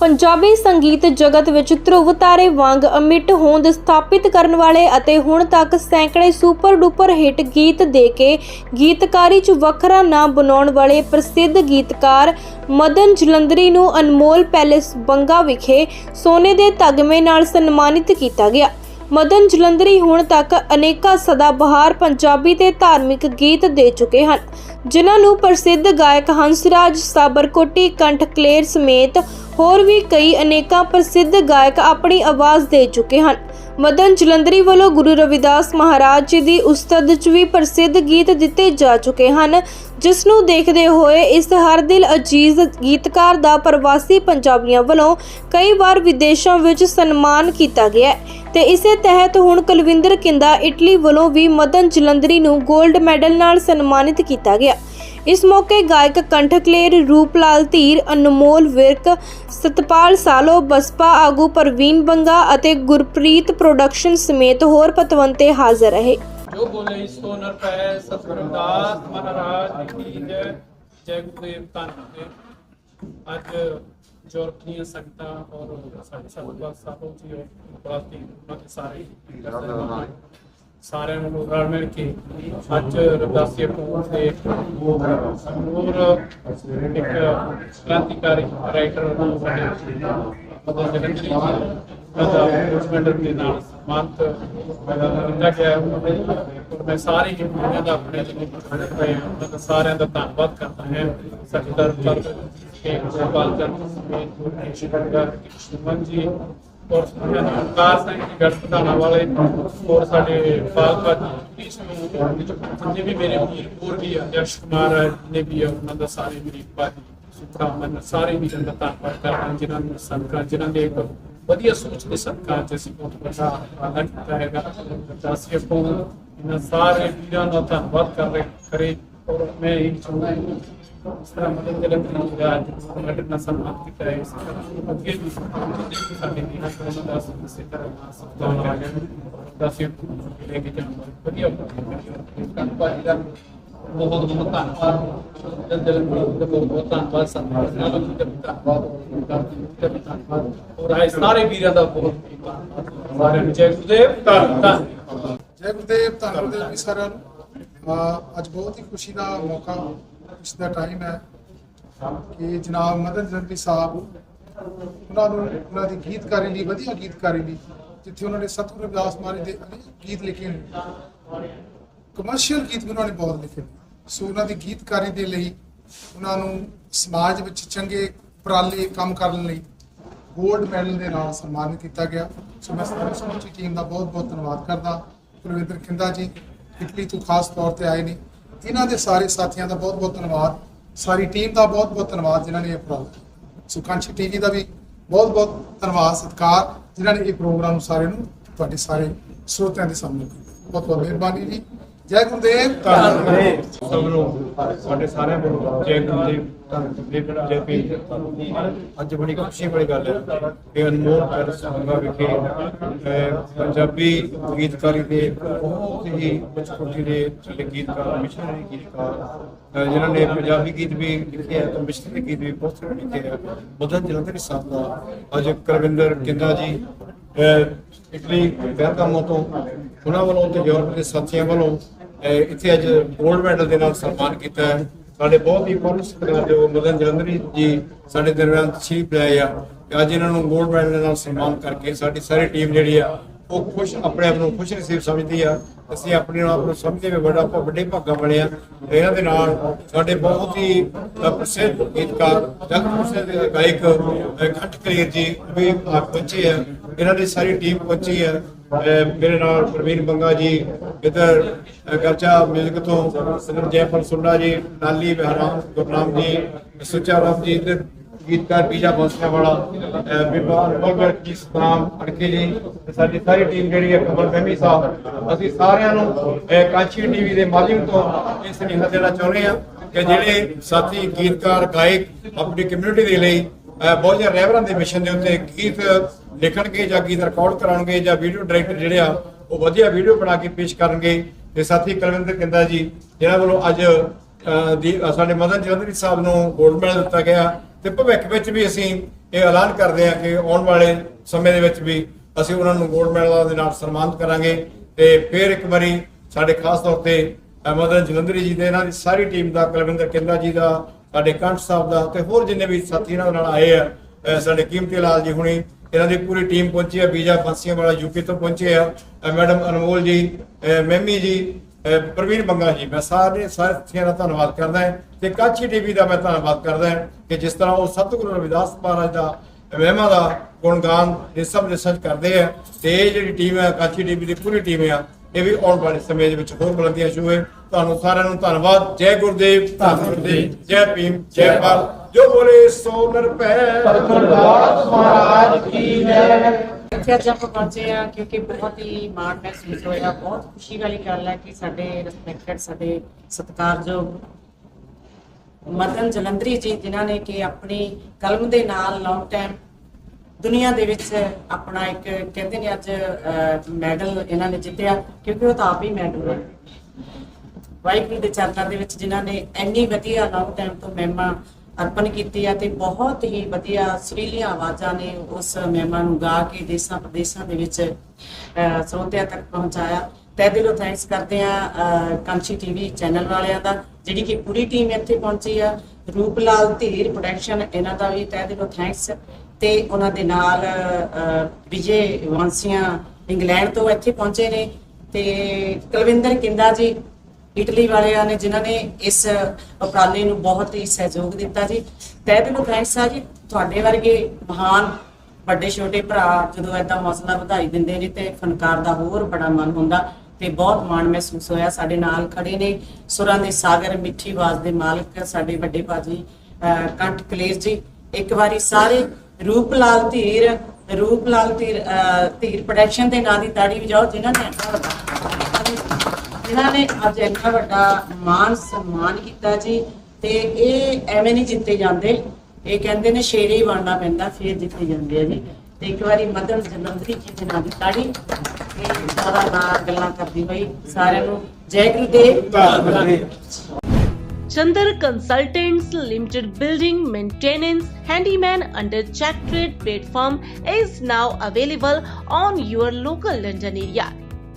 ਪੰਜਾਬੀ ਸੰਗੀਤ ਜਗਤ ਵਿੱਚ ਧਰੁਵ ਤਾਰੇ ਵਾਂਗ ਅਮਿੱਟ ਹੋਂਦ ਸਥਾਪਿਤ ਕਰਨ ਵਾਲੇ ਅਤੇ ਹੁਣ ਤੱਕ ਸੈਂਕੜੇ ਸੁਪਰ ਡੁਪਰ ਹਿੱਟ ਗੀਤ ਦੇ ਕੇ ਗੀਤਕਾਰੀ 'ਚ ਵੱਖਰਾ ਨਾਮ ਬਣਾਉਣ ਵਾਲੇ ਪ੍ਰਸਿੱਧ ਗੀਤਕਾਰ ਮਦਨ ਜਲੰਧਰੀ ਨੂੰ ਅਨਮੋਲ ਪੈਲੇਸ ਬੰਗਾ ਵਿਖੇ ਸੋਨੇ ਦੇ ਤਗਮੇ ਨਾਲ ਸਨਮਾਨਿਤ ਕੀਤਾ ਗਿਆ। ਮਦਨ ਜਲੰਧਰੀ ਹੁਣ ਤੱਕ ਅਨੇਕਾਂ ਸਦਾ ਬਹਾਰ ਪੰਜਾਬੀ ਤੇ ਧਾਰਮਿਕ ਗੀਤ ਦੇ ਚੁੱਕੇ ਹਨ, ਜਿਨ੍ਹਾਂ ਨੂੰ ਪ੍ਰਸਿੱਧ ਗਾਇਕ ਹੰਸਰਾਜ ਸਾਬਰਕੋਟੀ, ਕੰਠ ਕਲੇਰ ਸਮੇਤ ਹੋਰ ਵੀ ਕਈ ਅਨੇਕਾਂ ਪ੍ਰਸਿੱਧ ਗਾਇਕ ਆਪਣੀ ਆਵਾਜ਼ ਦੇ ਚੁੱਕੇ ਹਨ। ਮਦਨ ਜਲੰਧਰੀ ਵੱਲੋਂ ਗੁਰੂ ਰਵਿਦਾਸ ਮਹਾਰਾਜ ਜੀ ਦੀ ਉਸਤਤ 'ਚ ਵੀ ਪ੍ਰਸਿੱਧ ਗੀਤ ਦਿੱਤੇ ਜਾ ਚੁੱਕੇ ਹਨ, ਜਿਸ ਨੂੰ ਦੇਖਦੇ ਹੋਏ ਇਸ ਹਰ ਦਿਲ ਅਜੀਜ਼ ਗੀਤਕਾਰ ਦਾ ਪ੍ਰਵਾਸੀ ਪੰਜਾਬੀਆਂ ਵੱਲੋਂ ਕਈ ਵਾਰ ਵਿਦੇਸ਼ਾਂ ਵਿੱਚ ਸਨਮਾਨ ਕੀਤਾ ਗਿਆ ਹੈ। ਤੇ ਇਸੇ ਤਹਿਤ ਹੁਣ ਕੁਲਵਿੰਦਰ ਕਿੰਦਾ ਇਟਲੀ ਵੱਲੋਂ ਵੀ ਮਦਨ ਜਲੰਧਰੀ ਨੂੰ 골ਡ ਮੈਡਲ ਨਾਲ ਸਨਮਾਨਿਤ ਕੀਤਾ ਗਿਆ। ਇਸ ਮੌਕੇ ਗਾਇਕ ਕੰਠਕਲੇਰ, ਰੂਪਲਾਲ ਧੀਰ, ਅਨਮੋਲ ਵਿਰਕ, ਸਤਪਾਲ ਸਾਲੋ, ਬਸਪਾ ਆਗੂ ਪ੍ਰਵੀਨ ਬੰਗਾ ਅਤੇ ਗੁਰਪ੍ਰੀਤ ਪ੍ਰੋਡਕਸ਼ਨ ਸਮੇਤ ਹੋਰ ਪਤਵੰਤੇ ਹਾਜ਼ਰ ਰਹੇ। ਜੋ ਬੋਲੇ ਸੋ ਨਰ ਪੈ ਸਤਿਗੁਰੂ ਮਹਾਰਾਜ ਕੀ ਜੈ। ਜੈ ਗੁਰਦੇਵ ਧੰਨ ਅੱਜ ਯੂਰਪ ਸੰਗਤਾਂ ਔਰ ਸਾਡੇ ਸਤਿਗੁਰੂ ਸਾਹਿਬ ਜੀ ਔਰ ਪ੍ਰਾਪਤੀ ਸਾਰੇ ਸਾਰਿਆਂ ਨੂੰ ਰਲ ਮਿਲ ਕੇ ਅੱਜ ਰਵਦਾਸੀਆ ਕੋਲ ਦੇ ਹੋਰ ਇੱਕ ਕ੍ਰਾਂਤੀਕਾਰੀ ਰਾਈਟਰ ਸਾਡੇ ਮਦਨ ਜਗੰਦਰੀ ਜੀ ਦਾ ਮੈਡਲ ਦੇ ਨਾਲ ਸਨਮਾਨਿਤ ਕੀਤਾ ਗਿਆ ਹੈ। ਮੈਂ ਸਾਰੇ ਹੀ ਦੁਨੀਆ ਦਾ ਆਪਣੇ ਲਈ ਖੜੇ ਹੋਏ ਹਾਂ। ਉਹਨਾਂ ਦਾ ਸਾਰਿਆਂ ਦਾ ਧੰਨਵਾਦ ਕਰਦਾ ਹਾਂ। ਸਾਡੇ ਦਰ ਕੇ ਗੋਪਾਲ ਚੰਦ ਸਮੇਤ ਸ਼ਿਵੰਦਰ ਜੀ ਔਰ ਕਾਰ ਸਿੰਘ ਜੀ ਗੜਪਟਾਣਾ ਵਾਲੇ ਔਰ ਸਾਡੇ ਪਾਲਪਾ ਜੀ ਇਸ ਨੂੰ ਜਿੰਨੇ ਵੀ ਮੇਰੇ ਵੀਰ ਹੋਰ ਵੀ ਆ, ਜਸ਼ ਕੁਮਾਰ ਨੇ ਵੀ ਉਹਨਾਂ ਦਾ ਸਾਰੇ ਮੇਰੇ ਭਾਜੀ ਸੁਖਰਾਮਨ, ਸਾਰੇ ਵੀਰਾਂ ਦਾ ਧੰਨਵਾਦ ਕਰਦਾ ਜਿਨ੍ਹਾਂ ਨੇ ਸਦਕਾ ਜਿਨ੍ਹਾਂ ਦੇ ਇੱਕ ਵਧੀਆ ਸੋਚ ਦੇ ਸਦਕਾ ਚ ਅਸੀਂ ਬਹੁਤ ਵੱਡਾ ਵਾਅਦਾ ਕੀਤਾ ਹੈਗਾ। ਤਾਂ ਅਸੀਂ ਇਹਨਾਂ ਸਾਰੇ ਵੀਰਾਂ ਦਾ ਧੰਨਵਾਦ ਕਰ ਰਹੇ ਕਰੇ। ਔਰ ਮੈਂ ਇਹ ਚਾਹੁੰਦਾ ਹਾਂ ਕਿ ਮਦਦ ਜਲੰਧਰ ਦਾ ਅੱਜ ਮੈਡਲ ਨਾਲ ਸਨਮਾਨ ਕੀਤਾ ਹੈ ਅੱਗੇ ਵੀ ਸਾਡੇ ਦੀ ਹੱਥ ਦਾ ਅਸੀਂ ਇਸੇ ਸਤਿਕਾਰ ਕਰਾਂਗੇ ਤਾਂ ਲੈ ਕੇ ਜਾਵਾਂਗੇ ਵਧੀਆ ਧੰਨਵਾਦ। ਦਾ ਬਹੁਤ ਬਹੁਤ ਧੰਨਵਾਦ। ਜਲ ਜਲ ਦਾ ਬਹੁਤ ਬਹੁਤ ਧੰਨਵਾਦ ਸਤਿਕਾਰ ਨਾਲ ਜੀ ਦਾ ਧੰਨਵਾਦ ਗੁਰਦਾਸ ਜੀ ਦਾ ਧੰਨਵਾਦ ਔਰ ਆਏ ਸਾਰੇ ਵੀਰਾਂ ਦਾ ਬਹੁਤ ਧੰਨਵਾਦ ਸਾਰਿਆਂ ਨੂੰ। ਜੈ ਗੁਰਦੇਵ ਧੰਨ ਧੰਨ ਜੈ ਗੁਰਦੇਵ ਧੰਨ ਸਾਰਿਆਂ ਨੂੰ ਅੱਜ ਬਹੁਤ ਹੀ ਖੁਸ਼ੀ ਦਾ ਮੌਕਾ ਇਸ ਦਾ ਟਾਈਮ ਹੈ ਕਿ ਜਨਾਬ ਮਦਨ ਜਲੰਧਰੀ ਸਾਹਿਬ, ਉਹਨਾਂ ਨੂੰ, ਉਹਨਾਂ ਦੀ ਗੀਤਕਾਰੀ ਲਈ, ਵਧੀਆ ਗੀਤਕਾਰੀ ਲਈ, ਜਿੱਥੇ ਉਹਨਾਂ ਨੇ ਸਤਿਗੁਰੂ ਰਵਿਦਾਸ ਮਹਾਰਾਜ ਦੇ ਅਨੇਕ ਗੀਤ ਲਿਖੇ ਨੇ। ਕਮਰਸ਼ੀਅਲ ਗੀਤ ਵੀ ਉਹਨਾਂ ਨੇ ਬਹੁਤ ਲਿਖੇ ਨੇ। ਸੋ ਉਹਨਾਂ ਦੀ ਗੀਤਕਾਰੀ ਦੇ ਲਈ ਉਹਨਾਂ ਨੂੰ ਸਮਾਜ ਵਿੱਚ ਚੰਗੇ ਉਪਰਾਲੇ ਕੰਮ ਕਰਨ ਲਈ ਗੋਲਡ ਮੈਡਲ ਦੇ ਨਾਲ ਸਨਮਾਨਿਤ ਕੀਤਾ ਗਿਆ। ਸੋ ਮੈਂ ਸਾਰੀ ਸਮੁੱਚੀ ਟੀਮ ਦਾ ਬਹੁਤ ਬਹੁਤ ਧੰਨਵਾਦ ਕਰਦਾ। ਕੁਲਵਿੰਦਰ ਖਿੰਦਾ ਜੀ, ਇਟਲੀ ਤੋਂ ਖਾਸ ਤੌਰ ਤੇ ਆਏ ਨੇ। ਇਹਨਾਂ ਦੇ ਸਾਰੇ ਸਾਥੀਆਂ ਦਾ ਬਹੁਤ ਬਹੁਤ ਧੰਨਵਾਦ, ਸਾਰੀ ਟੀਮ ਦਾ ਬਹੁਤ ਬਹੁਤ ਧੰਨਵਾਦ ਜਿਨ੍ਹਾਂ ਨੇ ਇਹ ਪ੍ਰੋਗਰਾਮ ਸੁਖਾਂਸ਼ੀ ਸੋ ਕਾਂਸ਼ੀ ਟੀਵੀ ਦਾ ਵੀ ਬਹੁਤ ਬਹੁਤ ਧੰਨਵਾਦ, ਸਤਿਕਾਰ, ਜਿਨ੍ਹਾਂ ਨੇ ਇਹ ਪ੍ਰੋਗਰਾਮ ਸਾਰੇ ਨੂੰ, ਤੁਹਾਡੇ ਸਾਰੇ ਸਰੋਤਿਆਂ ਦੇ ਸਾਹਮਣੇ ਬਹੁਤ ਬਹੁਤ ਮਿਹਰਬਾਨੀ ਜੀ। ਜੈ ਗੁਰਦੇਵ। ਧੰਨਵਾਦ। ਸਭ ਨੂੰ, ਸਾਡੇ ਸਾਰਿਆਂ ਨੂੰ ਜੈ ਗੁਰਦੇਵ। ਧੰਨ ਅੱਜ ਬੜੀ ਖੁਸ਼ੀ ਵਾਲੀ ਗੱਲ ਹੈ ਕਿ ਅਨਮੋਲ ਪੈਰਸ ਸੰਗਾ ਵਿਖੇ ਪੰਜਾਬੀ ਗੀਤਕਾਰੀ ਦੇ ਬਹੁਤ ਹੀ ਉੱਚ ਦੇ ਚੱਲੇ ਗੀਤਕਾਰ, ਮਿਸ਼ਨਰੀ ਗੀਤਕਾਰ ਜਿਨ੍ਹਾਂ ਨੇ ਪੰਜਾਬੀ ਗੀਤ ਵੀ ਲਿਖੇ ਹੈ ਤੇ ਮਿਸ਼ਨਰੀ ਗੀਤ ਵੀ ਬਹੁਤ ਸਾਰੇ ਲਿਖੇ ਹੈ ਮਦਨ ਜਲੰਧਰੀ ਸਾਹਿਬ ਦਾ ਅੱਜ ਕਰਵਿੰਦਰ ਕਿੰਦਾ ਜੀ ਇਟਲੀ ਬੈਰਗਾਮੋ ਤੋਂ, ਉਹਨਾਂ ਵੱਲੋਂ ਤੇ ਯੂਰਪ ਦੇ ਸਾਥੀਆਂ ਵੱਲੋਂ ਇੱਥੇ ਅੱਜ 골ਡ ਮੈਡਲ ਦੇ ਨਾਲ ਸਨਮਾਨ ਕੀਤਾ ਹੈ। ਸਾਡੇ ਬਹੁਤ ਹੀ ਪੂਰਨ ਸਤਿਕਾਰਯੋਗ ਮਦਨ ਜਲੰਧਰੀ ਜੀ ਸਾਡੇ ਦਰਮਿਆਨ ਤਸ਼ਰੀਫ ਲਿਆਏ ਆ। ਅੱਜ ਇਹਨਾਂ ਨੂੰ ਗੋਲਡ ਮੈਡਲ ਨਾਲ ਸਨਮਾਨ ਕਰਕੇ ਸਾਡੀ ਸਾਰੀ ਟੀਮ ਜਿਹੜੀ ਆ ਉਹ ਖੁਸ਼ ਆਪਣੇ ਆਪ ਨੂੰ ਖੁਸ਼ ਨਸੀਬ ਸਮਝਦੀ ਆ। ਅਸੀਂ ਆਪਣੇ ਆਪ ਨੂੰ ਸਮਝਦੇ ਵੀ ਬੜਾ ਆਪਾਂ ਵੱਡੇ ਭਾਗਾਂ ਵਾਲੇ ਆ। ਇਹਨਾਂ ਦੇ ਨਾਲ ਸਾਡੇ ਬਹੁਤ ਹੀ ਪ੍ਰਸਿੱਧ ਗੀਤਕਾਰ ਜਗਤ ਪ੍ਰਸਿੱਧ ਗਾਇਕ ਅ, ਕਲੀਰ ਜੀ ਵੀ ਆ ਪਹੁੰਚੇ ਆ। ਇਹਨਾਂ ਦੀ ਸਾਰੀ ਟੀਮ ਪਹੁੰਚੀ ਆ। ਮੇਰੇ ਨਾਲ ਪ੍ਰਵੀਨ ਬੰਗਾ ਜੀ, ਇਧਰ ਗਰਚਾ ਮਿਊਜ਼ਿਕ ਤੋਂ ਸਦਰ ਜੈਪਲ ਸੁੰਡਾ ਜੀ ਨਾਲੀ ਬਹਿਰਾਮ ਗੁਰਨਾਮ ਜੀ, ਸੁਚਾ ਰਾਮ ਜੀ, ਇਧਰ ਗੀਤਕਾਰ ਪੀਜਾ ਬੋਸਿਆ ਵਾਲਾ ਵਿਵਾਨ ਬਲਬਰ ਜੀ, ਸਤਨਾਮ ਅੜਕੇ ਜੀ ਸਾਡੀ ਸਾਰੀ ਟੀਮ ਜਿਹੜੀ ਹੈ ਕਮਲ ਫਹਿਮੀ ਸਾਹਿਬ, ਅਸੀਂ ਸਾਰਿਆਂ ਨੂੰ ਕਾਂਚੀ ਟੀਵੀ ਦੇ ਮਾਧਿਅਮ ਤੋਂ ਇਹ ਸੁਨੇਹਾ ਦੇਣਾ ਚਾਹੁੰਦੇ ਆ ਕਿ ਜਿਹੜੇ ਸਾਥੀ, ਗੀਤਕਾਰ, ਗਾਇਕ ਆਪਣੀ ਕਮਿਊਨਿਟੀ ਦੇ ਲਈ ਅਹ, ਬਹੁਤ ਜਿਹੇ ਰਹਿਬਰਾਂ ਦੇ ਮਿਸ਼ਨ ਦੇ ਉੱਤੇ ਗੀਤ ਲਿਖਣਗੇ ਜਾਂ ਗੀਤ ਰਿਕਾਰਡ ਕਰਾਉਣਗੇ ਜਾਂ ਵੀਡੀਓ ਡਾਇਰੈਕਟਰ ਜਿਹੜੇ ਆ ਉਹ ਵਧੀਆ ਵੀਡੀਓ ਬਣਾ ਕੇ ਪੇਸ਼ ਕਰਨਗੇ। ਤੇ ਸਾਥੀ ਕੁਲਵਿੰਦਰ ਕਿੰਦਾ ਜੀ ਜਿਹਨਾਂ ਵੱਲੋਂ ਅੱਜ ਦੀ ਸਾਡੇ ਮਦਨ ਜਲੰਧਰੀ ਸਾਹਿਬ ਨੂੰ ਗੋਲਡ ਮੈਡਲ ਦਿੱਤਾ ਗਿਆ। ਤੇ ਭਵਿੱਖ ਵਿੱਚ ਵੀ ਅਸੀਂ ਇਹ ਐਲਾਨ ਕਰਦੇ ਹਾਂ ਕਿ ਆਉਣ ਵਾਲੇ ਸਮੇਂ ਦੇ ਵਿੱਚ ਵੀ ਅਸੀਂ ਉਹਨਾਂ ਨੂੰ ਗੋਲਡ ਮੈਡਲਾਂ ਦੇ ਨਾਲ ਸਨਮਾਨਿਤ ਕਰਾਂਗੇ। ਤੇ ਫਿਰ ਇੱਕ ਵਾਰੀ ਸਾਡੇ ਖਾਸ ਤੌਰ ਤੇ ਮਦਨ ਜਲੰਧਰੀ ਜੀ ਦੇ ਇਹਨਾਂ ਦੀ ਸਾਰੀ ਟੀਮ ਦਾ ਕੁਲਵਿੰਦਰ ਕਿੰਦਾ ਜੀ ਦਾ ਸਾਡੇ ਕੰਠ ਸਾਹਿਬ ਦਾ ਤੇ ਹੋਰ ਜਿੰਨੇ ਵੀ ਸਾਥੀ ਇਹਨਾਂ ਨਾਲ ਆਏ ਆ ਸਾਡੇ ਕੀਮਤੀ ਲਾਲ ਜੀ ਹੁਣੀ ਇਹਨਾਂ ਦੀ ਪੂਰੀ ਟੀਮ ਪਹੁੰਚੀ ਆ ਬੀਜਾ ਬੰਸੀਆਂ ਵਾਲਾ ਯੂਪੀ ਤੋਂ ਪਹੁੰਚੇ ਆ। ਮੈਡਮ ਅਨਮੋਲ ਜੀ ਅ, ਮੈਮੀ ਜੀ ਪ੍ਰਵੀਨ ਬੰਗਾ ਜੀ ਮੈਂ ਸਾਰੇ ਸਾਥੀਆਂ ਦਾ ਧੰਨਵਾਦ ਕਰਦਾ ਹਾਂ ਤੇ ਕਾਚੀ ਟੀਵੀ ਦਾ ਮੈਂ ਧੰਨਵਾਦ ਕਰਦਾ ਹਾਂ ਕਿ ਜਿਸ ਤਰ੍ਹਾਂ ਉਹ ਸਤਿਗੁਰੂ ਰਵਿਦਾਸ ਮਹਾਰਾਜ ਦਾ ਮਹਿਮਾ ਦਾ ਗੁਣਗਾਨ ਇਹ ਸਭ ਰਿਸਰਚ ਕਰਦੇ ਆ ਤੇ ਇਹ ਜਿਹੜੀ ਟੀਮ ਹੈ ਕਾਚੀ ਟੀਵੀ ਦੀ ਪੂਰੀ ਟੀਮ ਆ ਇਹ ਵੀ ਆਉਣ ਵਾਲੇ ਸਮੇਂ ਦੇ ਵਿੱਚ ਹੋਰ ਬੁਲੰਦੀਆਂ ਛੂਹੇ ਤੁਹਾਨੂੰ ਸਾਰਿਆਂ ਨੂੰ ਧੰਨਵਾਦ। ਜੈ ਗੁਰਦੇਵ ਧੰਨ ਗੁਰਦੇਵ ਜੈ ਭੀਮ ਜੈ ਭਾਰਤ। ਜੋ ਬੋਲੇ ਸੋ ਨਰਪੈ ਇੱਥੇ ਅੱਜ ਆਪਾਂ ਪਹੁੰਚੇ ਆ ਕਿਉਂਕਿ ਬਹੁਤ ਹੀ ਮਾਣ ਮਹਿਸੂਸ ਹੋਇਆ। ਬਹੁਤ ਖੁਸ਼ੀ ਵਾਲੀ ਗੱਲ ਹੈ ਕਿ ਸਾਡੇ ਰਿਸਪੈਕਟਡ ਸਾਡੇ ਸਤਿਕਾਰਯੋਗ ਮਦਨ ਜਲੰਧਰੀ ਜੀ ਜਿਨ੍ਹਾਂ ਨੇ ਕਿ ਆਪਣੀ ਕਲਮ ਦੇ ਨਾਲ ਲੌਂਗ ਟਾਈਮ ਦੁਨੀਆ ਦੇ ਵਿੱਚ ਆਪਣਾ ਇੱਕ ਕਹਿੰਦੇ ਨੇ ਅੱਜ ਮੈਡਲ ਇਹਨਾਂ ਨੇ ਜਿੱਤਿਆ ਕਿਉਂਕਿ ਉਹ ਤਾਂ ਆਪ ਹੀ ਮੈਡਲ ਹੈ। ਵਾਹਿਗੁਰੂ ਦੇ ਚਰਨਾਂ ਦੇ ਵਿੱਚ ਜਿਨ੍ਹਾਂ ਨੇ ਇੰਨੀ ਵਧੀਆ ਲੌਂਗ ਟਾਈਮ ਤੋਂ ਮਹਿਮਾ ਅਰਪਣ ਕੀਤੀ ਆ ਤੇ ਬਹੁਤ ਹੀ ਵਧੀਆ ਸੁਰੀਲੀਆਂ ਆਵਾਜ਼ਾਂ ਨੇ ਉਸ ਮਹਿਮਾ ਨੂੰ ਗਾ ਕੇ ਦੇਸਾਂ ਪ੍ਰਦੇਸਾਂ ਦੇ ਵਿੱਚ ਸਰੋਤਿਆਂ ਤੱਕ ਪਹੁੰਚਾਇਆ। ਤਹਿ ਦਿਲੋਂ ਥੈਂਕਸ ਕਰਦੇ ਆ ਕਾਂਚੀ ਟੀਵੀ ਚੈਨਲ ਵਾਲਿਆਂ ਦਾ, ਜਿਹੜੀ ਕਿ ਪੂਰੀ ਟੀਮ ਇੱਥੇ ਪਹੁੰਚੀ ਆ। ਰੂਪ ਲਾਲ ਧੀਰ ਪ੍ਰੋਡਕਸ਼ਨ ਇਹਨਾਂ ਦਾ ਵੀ ਤਹਿ ਦਿਲੋਂ ਥੈਂਕਸ ਤੇ ਉਹਨਾਂ ਦੇ ਨਾਲ ਵਿਜੇ ਵਾਂਸੀਆਂ ਇੰਗਲੈਂਡ ਤੋਂ ਇੱਥੇ ਪਹੁੰਚੇ ਨੇ। ਤੇ ਕੁਲਵਿੰਦਰ ਕਿੰਦਾ ਜੀ ਇਟਲੀ ਵਾਲਿਆਂ ਨੇ ਜਿਨ੍ਹਾਂ ਨੇ ਇਸ ਉਪਰਾਲੇ ਨੂੰ ਬਹੁਤ ਹੀ ਸਹਿਯੋਗ ਦਿੱਤਾ ਜੀ। ਤਹਿ ਦਿਲੋਂ ਥੈਂਕਸ ਆ ਜੀ ਤੁਹਾਡੇ ਵਰਗੇ ਮਹਾਨ ਵੱਡੇ ਛੋਟੇ ਭਰਾ ਜਦੋਂ ਏਦਾਂ ਹੌਸਲਾ ਵਧਾਈ ਦਿੰਦੇ ਨੇ ਤੇ ਫਨਕਾਰ ਦਾ ਹੋਰ ਬੜਾ ਮਨ ਹੁੰਦਾ ਤੇ ਬਹੁਤ ਮਾਣ ਮਹਿਸੂਸ ਹੋਇਆ। ਸਾਡੇ ਨਾਲ ਖੜੇ ਨੇ ਸੁਰਾਂ ਦੇ ਸਾਗਰ ਮਿੱਠੀ ਆਵਾਜ਼ ਦੇ ਮਾਲਕ ਸਾਡੇ ਵੱਡੇ ਭਾਜੀ ਅਹ, ਕੰਠ ਕਲੇਰ ਜੀ। ਇੱਕ ਵਾਰੀ ਸਾਰੇ ਰੂਪ ਲਾਲ ਧੀਰ ਰੂਪ ਲਾਲ ਧੀਰ ਅਹ, ਧੀਰ ਪ੍ਰੋਡਕਸ਼ਨ ਦੇ ਨਾਂ ਦੀ ਤਾੜੀ ਵਜਾਓ ਜਿਨ੍ਹਾਂ ਨੇ ਇਹਨਾਂ ਨੇ ਅੱਜ ਇੰਨਾ ਵੱਡਾ ਮਾਨ ਸਨਮਾਨ ਕੀਤਾ ਜੀ ਤੇ ਇਹ ਐਵੇਂ ਨਹੀਂ ਜਿੱਤੇ ਜਾਂਦੇ ਇਹ ਕਹਿੰਦੇ ਨੇ ਸ਼ੇਰੇ ਹੀ ਬਣਨਾ ਪੈਂਦਾ ਫਿਰ ਜਿੱਤੇ ਜਾਂਦੇ ਆ ਜੀ ਤੇ ਇੱਕ ਵਾਰੀ ਮਦਨ ਜਲੰਧਰੀ ਜੀ ਦੇ ਨਾਲ ਤਾੜੀ ਤੇ ਸਾਰਾ ਨਾਲ ਗੱਲਾਂ ਕਰਦੀ ਹੋਈ ਸਾਰਿਆਂ ਨੂੰ ਜੈ Gurdev Chander consultants limited building maintenance handyman under Chat Trade platform is now available on your local London area.